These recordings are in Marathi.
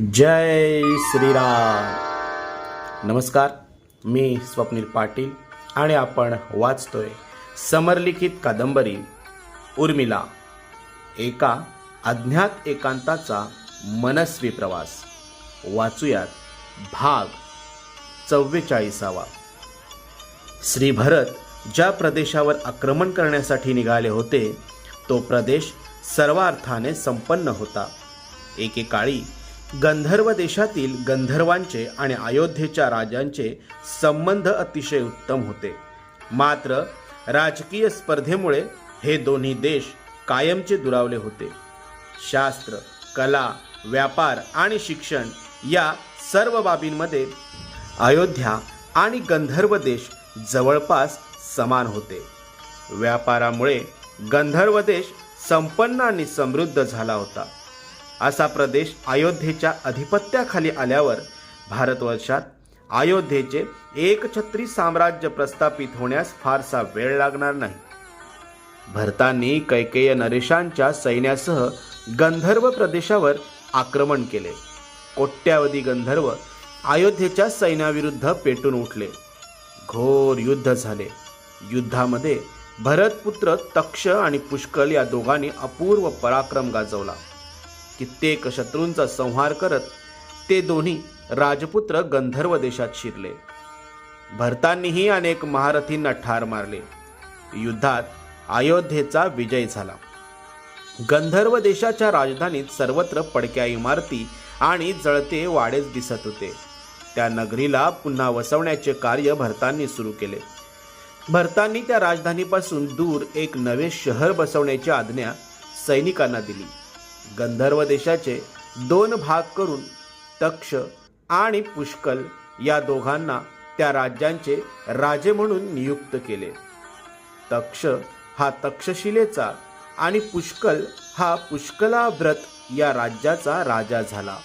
जय श्रीराम. नमस्कार मी स्वप्नील पाटील आणि आपण वाचतोय समरलिखित कादंबरी उर्मिला एका अज्ञात एकांताचा मनस्वी प्रवास. वाचूयात भाग चव्वेचाळीसावा. श्री भरत ज्या प्रदेशावर आक्रमण करण्यासाठी निघाले होते तो प्रदेश सर्वार्थाने संपन्न होता. एकेकाळी गंधर्व देशातील गंधर्वांचे आणि अयोध्येच्या राजांचे संबंध अतिशय उत्तम होते. मात्र राजकीय स्पर्धेमुळे हे दोन्ही देश कायमचे दुरावले होते. शास्त्र कला व्यापार आणि शिक्षण या सर्व बाबींमध्ये अयोध्या आणि गंधर्व देश जवळपास समान होते. व्यापारामुळे गंधर्व देश संपन्न आणि समृद्ध झाला होता. असा प्रदेश अयोध्येच्या अधिपत्याखाली आल्यावर भारतवर्षात अयोध्येचे एकछत्री साम्राज्य प्रस्थापित होण्यास फारसा वेळ लागणार नाही. भरतांनी कैकेय नरेशांच्या सैन्यासह गंधर्व प्रदेशावर आक्रमण केले. कोट्यावधी गंधर्व अयोध्येच्या सैन्याविरुद्ध पेटून उठले. घोर युद्ध झाले. युद्धामध्ये भरतपुत्र तक्ष आणि पुष्कळ या दोघांनी अपूर्व पराक्रम गाजवला. कित्येक शत्रूंचा संहार करत ते दोन्ही राजपुत्र गंधर्व देशात शिरले. भरतांनीही अनेक महारथींना ठार मारले. युद्धात अयोध्येचा विजय झाला. गंधर्व देशाच्या राजधानीत सर्वत्र पडक्या इमारती आणि जळते वाडेच दिसत होते. त्या नगरीला पुन्हा वसवण्याचे कार्य भरतांनी सुरू केले. भरतांनी त्या राजधानीपासून दूर एक नवे शहर बसवण्याची आज्ञा सैनिकांना दिली. गंधर्व देशाचे दोन भाग करून तक्ष आणि पुष्कल या दोघांना त्या राज्यांचे राजे म्हणून नियुक्त केले. तक्ष हा तक्षशिलेचा आणि पुष्कल हा पुष्कलाव्रत या राज्याचा राजा झाला.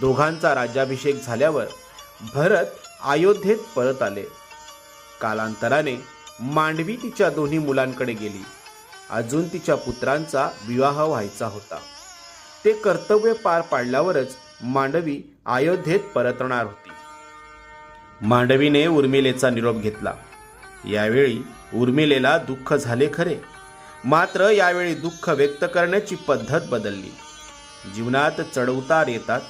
दोघांचा राज्याभिषेक झाल्यावर भरत अयोध्येत परत आले. कालांतराने मांडवी तिच्या दोन्ही मुलांकडे गेली. अजून तिच्या पुत्रांचा विवाह व्हायचा होता. ते कर्तव्य पार पाडल्यावरच मांडवी अयोध्येत परतणार होती. मांडवीने उर्मिलेचा निरोप घेतला. यावेळी उर्मिलेला दुःख झाले खरे. मात्र यावेळी दुःख व्यक्त करण्याची पद्धत बदलली. जीवनात चढउतार येतात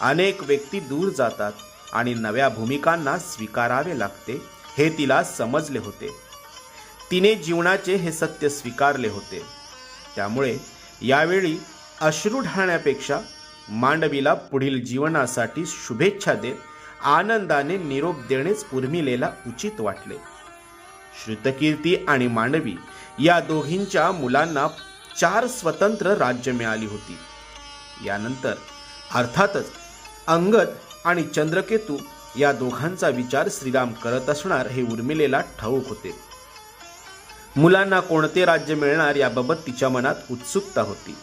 अनेक व्यक्ती दूर जातात आणि नव्या भूमिकांना स्वीकारावे लागते हे तिला समजले होते. तिने जीवनाचे हे सत्य स्वीकारले होते. त्यामुळे यावेळी अश्रू ढाळण्यापेक्षा मांडवीला पुढील जीवनासाठी शुभेच्छा देत आनंदाने निरोप देणेच उर्मिलेला उचित वाटले. श्रुतकीर्ती आणि मांडवी या दोघींच्या मुलांना चार स्वतंत्र राज्य मिळाली होती. यानंतर अर्थातच अंगद आणि चंद्रकेतू या दोघांचा विचार श्रीराम करत असणार हे उर्मिलेला ठाऊक होते. मुलांना कोणते राज्य मिळणार याबाबत तिच्या मनात उत्सुकता होती.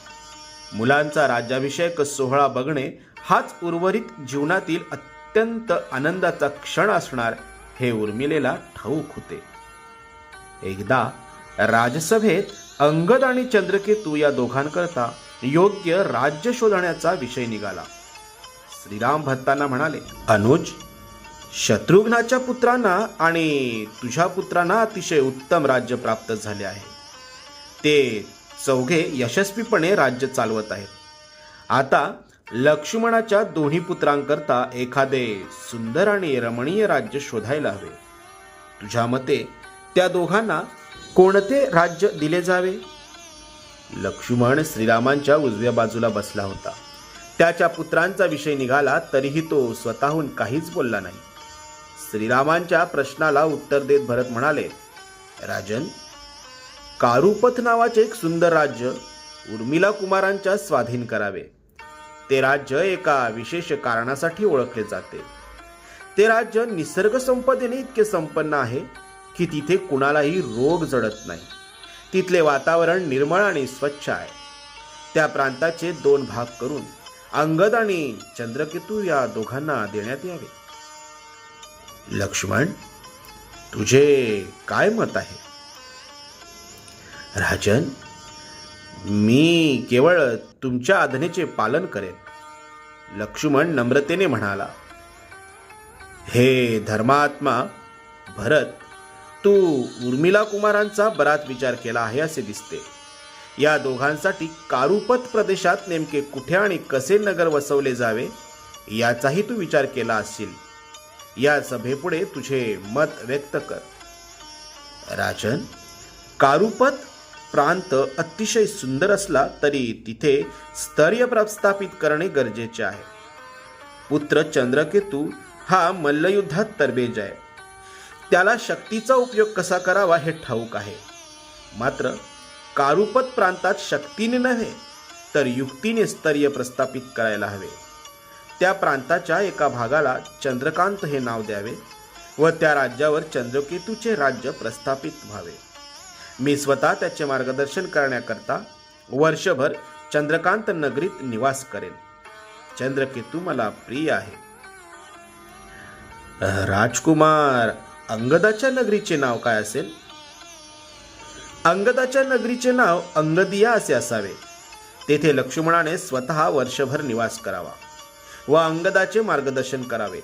मुलांचा राज्याभिषेक सोहळा बघणे हाच उर्वरित जीवनातील अत्यंत आनंदाचा क्षण असणार हे उर्मिलेला ठाऊक होते. एकदा राजसभेत अंगद आणि चंद्रकेतू या दोघांकरता योग्य राज्य शोधण्याचा विषय निघाला. श्रीराम भक्तांना म्हणाले अनुज शत्रुघ्नाच्या पुत्रांना आणि तुझ्या पुत्रांना अतिशय उत्तम राज्य प्राप्त झाले आहे. ते चौघे यशस्वीपणे राज्य चालवत आहेत. आता लक्ष्मणाच्या दोन्ही पुत्रांकरता एखादे सुंदर आणि रमणीय राज्य शोधायला हवे. तुझ्या मते त्या दोघांना कोणते राज्य दिले जावे? लक्ष्मण श्रीरामांच्या उजव्या बाजूला बसला होता. त्याच्या पुत्रांचा विषय निघाला तरीही तो स्वतःहून काहीच बोलला नाही. श्रीरामांच्या प्रश्नाला उत्तर देत भरत म्हणाले राजन कारुपथ नावाचे एक सुंदर राज्य उर्मिला कुमारांच्या स्वाधीन करावे. ते राज्य एका विशेष कारणासाठी ओळखले जाते. ते राज्य निसर्ग संपदेने इतके संपन्न आहे की तिथे कुणालाही रोग जडत नाही. तिथले वातावरण निर्मळ आणि स्वच्छ आहे. त्या प्रांताचे दोन भाग करून अंगद आणि चंद्रकेतू या दोघांना देण्यात यावे. लक्ष्मण तुझे काय मत आहे? राजन मी केवळ तुमच्या आज्ञेचे पालन करेन. लक्ष्मण नम्रतेने म्हणाला हे धर्मात्मा भरत तू उर्मिला कुमारांचा बराच विचार केला आहे असे दिसते. या दोघांसाठी कारुपत प्रदेशात नेमके कुठे आणि कसे नगर वसवले जावे याचाही तू विचार केला असशील. या सभेपुढे तुझे मत व्यक्त कर. राजन कारुपत प्रांत अतिशय सुंदर असला तरी तिथे स्तर्य प्रस्थापित करणे गरजेचे आहे. पुत्र चंद्रकेतू हा मल्लयुद्धात तरबेज आहे. त्याला शक्तीचा उपयोग कसा करावा हे ठाऊक आहे. मात्र कारुपत प्रांतात शक्तीने नव्हे तर युक्तीने स्तर्य प्रस्थापित करायला हवे. त्या प्रांताच्या एका भागाला चंद्रकांत हे नाव द्यावे व त्या राज्यावर चंद्रकेतूचे राज्य प्रस्थापित व्हावे. मी स्वतः त्याचे मार्गदर्शन करण्याकरता वर्षभर चंद्रकांत नगरीत निवास करेन. चंद्रकेतू मला प्रिय आहे. राजकुमार अंगदाच्या नगरीचे नाव काय असेल? अंगदाच्या नगरीचे नाव अंगदिया असे असावे. तेथे लक्ष्मणाने स्वतः वर्षभर निवास करावा व अंगदाचे मार्गदर्शन करावे.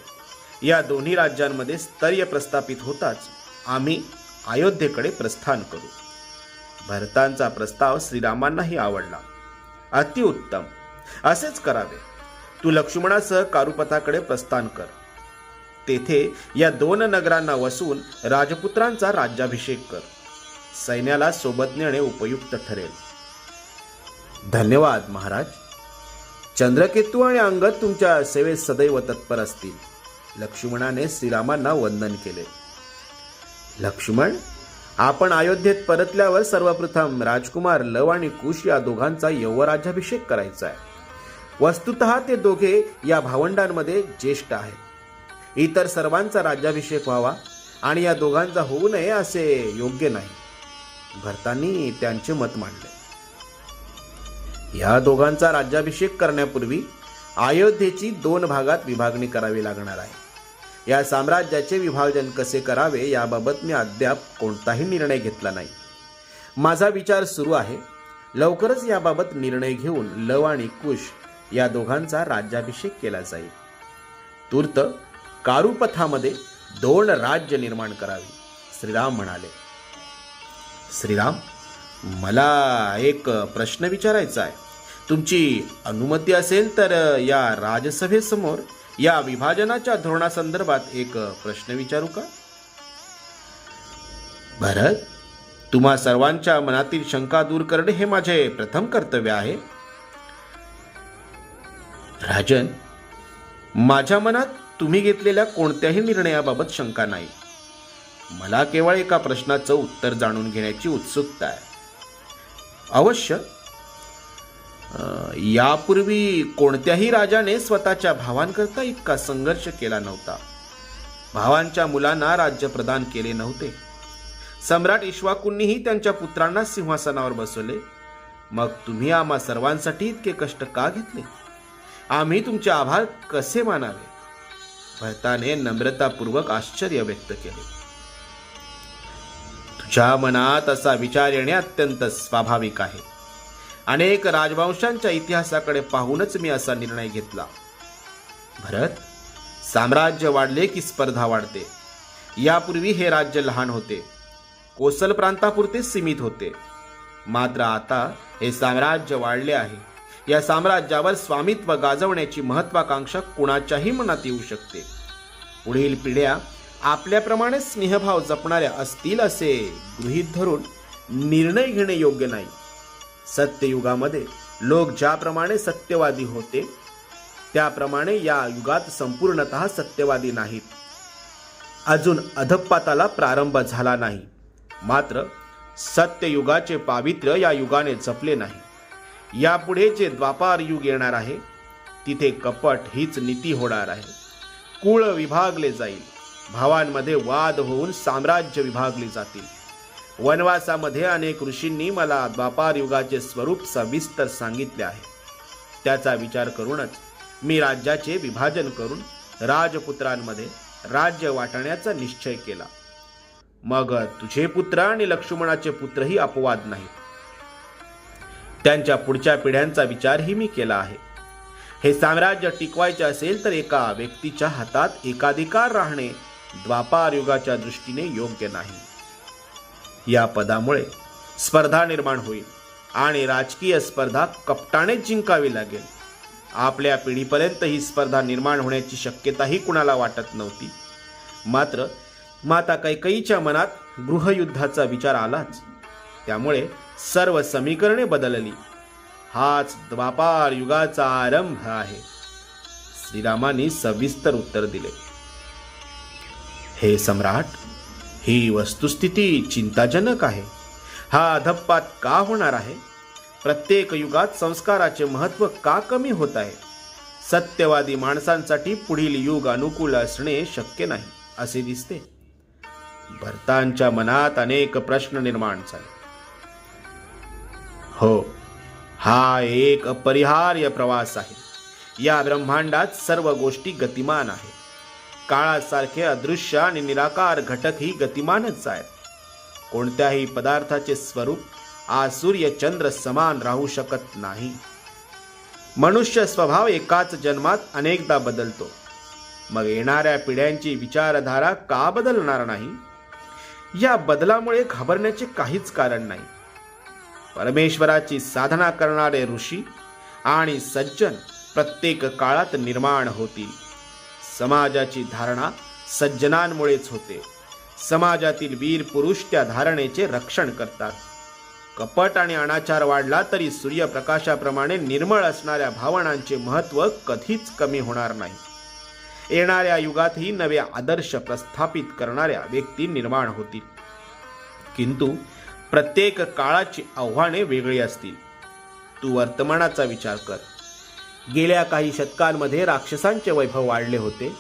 या दोन्ही राज्यांमध्ये स्तर्य प्रस्थापित होताच आम्ही अयोध्येकडे प्रस्थान करू. भरतांचा प्रस्ताव श्रीरामांनाही आवडला. अतिउत्तम. असेच करावे. तू लक्ष्मणासह कारुपथाकडे प्रस्थान कर. तेथे या दोन नगरांना वसून राजपुत्रांचा राज्याभिषेक कर. सैन्याला सोबत नेणे उपयुक्त ठरेल. धन्यवाद महाराज. चंद्रकेतू आणि अंगद तुमच्या सेवेत सदैव तत्पर असतील. लक्ष्मणाने श्रीरामांना वंदन केले. लक्ष्मण आपण अयोध्येत परतल्यावर सर्वप्रथम राजकुमार लव आणि कुश या दोघांचा यौवराज्याभिषेक करायचा आहे. वस्तुत ते दोघे या भावंडांमध्ये ज्येष्ठ आहेत. इतर सर्वांचा राज्याभिषेक व्हावा आणि या दोघांचा होऊ नये असे योग्य नाही. भरतांनी त्यांचे मत मांडले. या दोघांचा राज्याभिषेक करण्यापूर्वी अयोध्येची दोन भागात विभागणी करावी लागणार आहे. या साम्राज्याचे विभाजन कसे करावे याबाबत मी अद्याप कोणताही निर्णय घेतला नाही. माझा विचार सुरू आहे. लवकरच याबाबत निर्णय घेऊन लव आणि कुश या दोघांचा राज्याभिषेक केला जाईल. तूर्त कारुपथामध्ये दोन राज्य निर्माण करावी श्रीराम म्हणाले. श्रीराम मला एक प्रश्न विचारायचा आहे. तुमची अनुमती असेल तर या राजसभेसमोर या विभाजनाच्या धोरणासंदर्भात एक प्रश्न विचारू का? भरत तुम्हा सर्वांच्या मनातील शंका दूर करणे हे माझे प्रथम कर्तव्य आहे. राजन माझ्या मनात तुम्ही घेतलेल्या कोणत्याही निर्णयाबाबत शंका नाही. मला केवळ एका प्रश्नाचं उत्तर जाणून घेण्याची उत्सुकता आहे. अवश्य यापूर्वी कोणत्याही राजाने स्वतःच्या भावांकरता इतका संघर्ष केला नव्हता. भावांच्या मुलांना राज्य प्रदान केले नव्हते. सम्राट इश्वाकूंनीही त्यांच्या पुत्रांना सिंहासनावर बसवले. मग तुम्ही आम्हा सर्वांसाठी इतके कष्ट का घेतले? आम्ही तुमचे आभार कसे मानावे? भरताने नम्रतापूर्वक आश्चर्य व्यक्त केले. तुझ्या मनात असा विचार येणे अत्यंत स्वाभाविक आहे. अनेक राजवंशांच्या इतिहासाकडे पाहूनच मी असा निर्णय घेतला. भरत साम्राज्य वाढले की स्पर्धा वाढते. यापूर्वी हे राज्य लहान होते. कोसल प्रांतापुरते सीमित होते. मात्र आता हे साम्राज्य वाढले आहे. या साम्राज्यावर स्वामित्व गाजवण्याची महत्वाकांक्षा कुणाच्याही मनात येऊ शकते. पुढील पिढ्या आपल्याप्रमाणे स्नेहभाव जपणाऱ्या असतील असे गृहीत धरून निर्णय घेणे योग्य नाही. सत्ययुगामध्ये लोक ज्याप्रमाणे सत्यवादी होते त्याप्रमाणे या युगात संपूर्णत सत्यवादी नाहीत. अजून अधपाताला प्रारंभ झाला नाही. मात्र सत्ययुगाचे पावित्र्य या युगाने जपले नाही. यापुढे जे द्वापार युग येणार आहे तिथे कपट हीच नीती होणार आहे. कुळ विभागले जाईल. भावांमध्ये वाद होऊन साम्राज्य विभागले जातील. वनवासामध्ये अनेक ऋषींनी मला द्वापार युगाचे स्वरूप सविस्तर सांगितले आहे. त्याचा विचार करूनच मी राज्याचे विभाजन करून राजपुत्रांमध्ये राज्य वाटण्याचा निश्चय केला. मग तुझे पुत्र आणि लक्ष्मणाचे पुत्रही अपवाद नाहीत. त्यांच्या पुढच्या पिढ्यांचा विचारही मी केला आहे. हे साम्राज्य टिकवायचे असेल तर एका व्यक्तीच्या हातात एकाधिकार राहणे द्वापार युगाच्या दृष्टीने योग्य नाही. या पदामुळे स्पर्धा निर्माण होईल आणि राजकीय स्पर्धा कपटाने जिंकावी लागेल. आपल्या पिढीपर्यंत ही स्पर्धा निर्माण होण्याची शक्यताही कुणाला वाटत नव्हती. मात्र माता कैकईच्या मनात गृहयुद्धाचा विचार आलाच. त्यामुळे सर्व समीकरणे बदलली. हाच द्वापार युगाचा आरंभ आहे. श्रीरामाने सविस्तर उत्तर दिले. हे सम्राट ही वस्तुस्थिती चिंताजनक आहे. हा अधप्पात का होणार आहे? प्रत्येक युगात संस्काराचे महत्त्व का कमी होत आहे? सत्यवादी माणसांसाठी पुढील युग अनुकूल असणे शक्य नाही असे दिसते. भरतांच्या मनात अनेक प्रश्न निर्माण झाले. हो हा एक अपरिहार्य प्रवास आहे. या ब्रह्मांडात सर्व गोष्टी गतिमान आहे काळासारखे अदृश्य आणि निराकार घटक ही गतिमानच आहेत. कोणत्याही पदार्थाचे स्वरूप आज सूर्य चंद्र समान राहू शकत नाही. मनुष्य स्वभाव एकाच जन्मात अनेकदा बदलतो. मग येणाऱ्या पिढ्यांची विचारधारा का बदलणार नाही? या बदलामुळे घाबरण्याचे काहीच कारण नाही. परमेश्वराची साधना करणारे ऋषी आणि सज्जन प्रत्येक काळात निर्माण होतील. समाजाची धारणा सज्जनांमुळेच होते. समाजातील वीर पुरुष त्या धारणेचे रक्षण करतात. कपट आणि अनाचार वाढला तरी सूर्यप्रकाशाप्रमाणे निर्मळ असणाऱ्या भावनांचे महत्त्व कधीच कमी होणार नाही. येणाऱ्या युगातही नवे आदर्श प्रस्थापित करणाऱ्या व्यक्ती निर्माण होतील. किंतु प्रत्येक काळाची आव्हाने वेगळी असतील. तू वर्तमानाचा विचार कर. गेल्या काही शतकांमध्ये राक्षसांचे वैभव वाढले होते.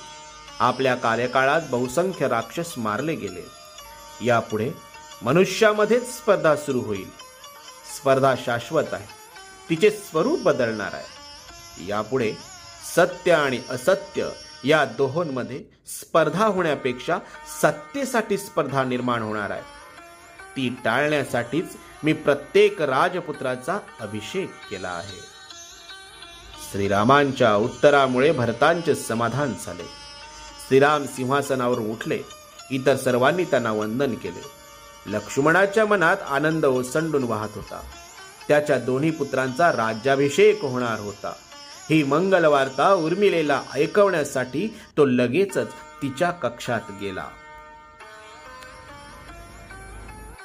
आपल्या कार्यकाळात बहुसंख्य राक्षस मारले गेले. यापुढे मनुष्यामध्येच स्पर्धा सुरू होईल. स्पर्धा शाश्वत आहे. तिचे स्वरूप बदलणार आहे. यापुढे सत्य आणि असत्य या दोहोंमध्ये स्पर्धा होण्यापेक्षा सत्तेसाठी स्पर्धा निर्माण होणार आहे. ती टाळण्यासाठीच मी प्रत्येक राजपुत्राचा अभिषेक केला आहे. श्रीरामांच्या उत्तरामुळे भरतांचे समाधान झाले. श्रीराम सिंहासनावर उठले. इतर सर्वांनी त्यांना वंदन केले. लक्ष्मणाच्या मनात आनंद ओसंडून वाहत होता. त्याच्या दोन्ही पुत्रांचा राज्याभिषेक होणार होता. ही मंगलवार्ता उर्मिलेला ऐकवण्यासाठी तो लगेचच तिच्या कक्षात गेला.